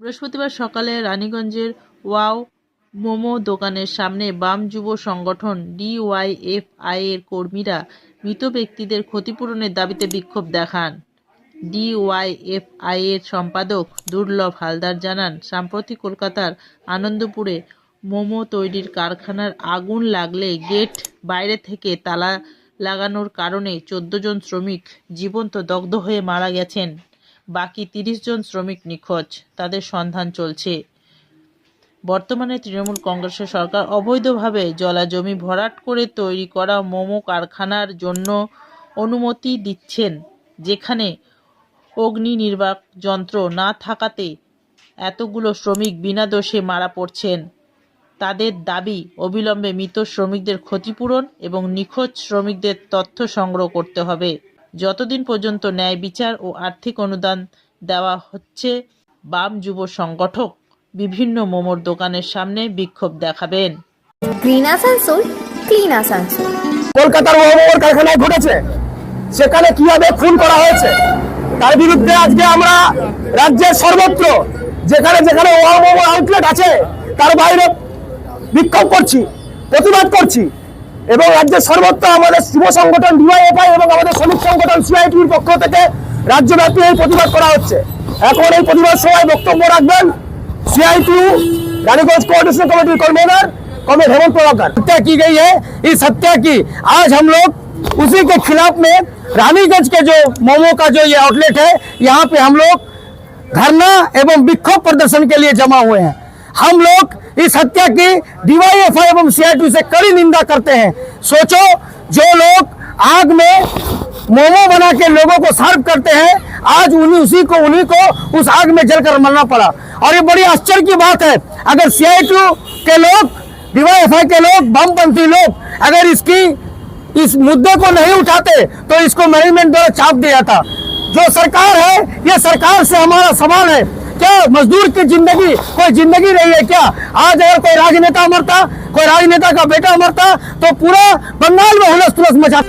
বৃহস্পতিবার সকালে রানীগঞ্জের ওয়াও মোমো দোকানের সামনে বাম যুব সংগঠন ডিওয়াইএফআই এর কর্মীরা মৃত ব্যক্তিদের ক্ষতিপূরণের দাবিতে বিক্ষোভ দেখান। ডিওয়াইএফআই এর সম্পাদক দুর্লভ হালদার জানান সাম্প্রতিক কলকাতার আনন্দপুরে মোমো তৈরির কারখানার আগুন লাগলে গেট বাইরে থেকে তালা লাগানোর কারণে চোদ্দ জন শ্রমিক জীবন্ত দগ্ধ হয়ে মারা গেছেন। বাকি তিরিশ জন শ্রমিক নিখোঁজ। তাদের সন্ধান চলছে। বর্তমানে তৃণমূল কংগ্রেসের সরকার অবৈধভাবে জলা জমি ভরাট করে তৈরি করা মোমো কারখানার জন্য অনুমতি দিচ্ছেন, যেখানে অগ্নি নির্বাক যন্ত্র না থাকাতে এতগুলো শ্রমিক বিনা দোষে মারা পড়ছেন। তাদের দাবি অবিলম্বে মৃত শ্রমিকদের ক্ষতিপূরণ এবং নিখোঁজ শ্রমিকদের তথ্য সংগ্রহ করতে হবে। যতদিন পর্যন্ত ন্যায় বিচার ও আর্থিক অনুদান দেওয়া হচ্ছে বাম যুব সংগঠক বিভিন্ন মোমোর দোকানের সামনে বিক্ষোভ দেখাবেন। Green Asansol clean Asansol. কলকাতার মোহাম্মদ কারখানায় ঘটেছে। সেখানে কীভাবে খুন করা হয়েছে তার বিরুদ্ধে আজকে আমরা রাজ্যের সর্বত্র যেখানে যেখানে ওয়ামোমো আউটলেট আছে তার বাইরে বিক্ষোভ করছি প্রতিবাদ করছি এবং রাজ্যের সর্বত্র আমাদের যুব সংগঠন ডিওয়াইএফআই এবং আমাদের শ্রমিক সংগঠন সিআইটির পক্ষ থেকে রাজ্যব্যাপী এই প্রতিবাদ করা হচ্ছে এখন এই প্রতিবাদ সভায় বক্তব্য রাখবেন CIT Raniganj coordination committee convener comrade Hemant Prabhakar हत्या की गई है इस हत्या की आज हम लोग उसी के खिलाफ में रानीगंज के जो मोमो का जो ये आउटलेट है यहाँ पे हम लोग धरना एवं विक्षोभ प्रदर्शन के लिए जमा हुए हैं हम लोग इस हत्या की डीवाईएफआई एवं सीआईटी से कड़ी निंदा करते हैं। सोचो, जो लोग आग में मोमो बना के लोगों को सर्व करते हैं, आज उन्हीं, उसी को, उन्हीं को उस आग में जलकर मरना पड़ा। और ये बड़ी आश्चर्य की बात है, अगर सीआईटी के लोग डीवाईएफआई के लोग बमपंथी लोग, अगर इसकी, इस मुद्दे को नहीं उठाते तो इसको मैनेजमेंट द्वारा चाप दिया था जो सरकार है, ये सरकार से हमारा सवाल है क्या मजदूर की ज़िंदगी, कोई ज़िंदगी नहीं है क्या? आज अगर कोई राजनेता मरता, कोई राजनेता का बेटा मरता तो पूरा बंगाल में हुलस तुलस मचा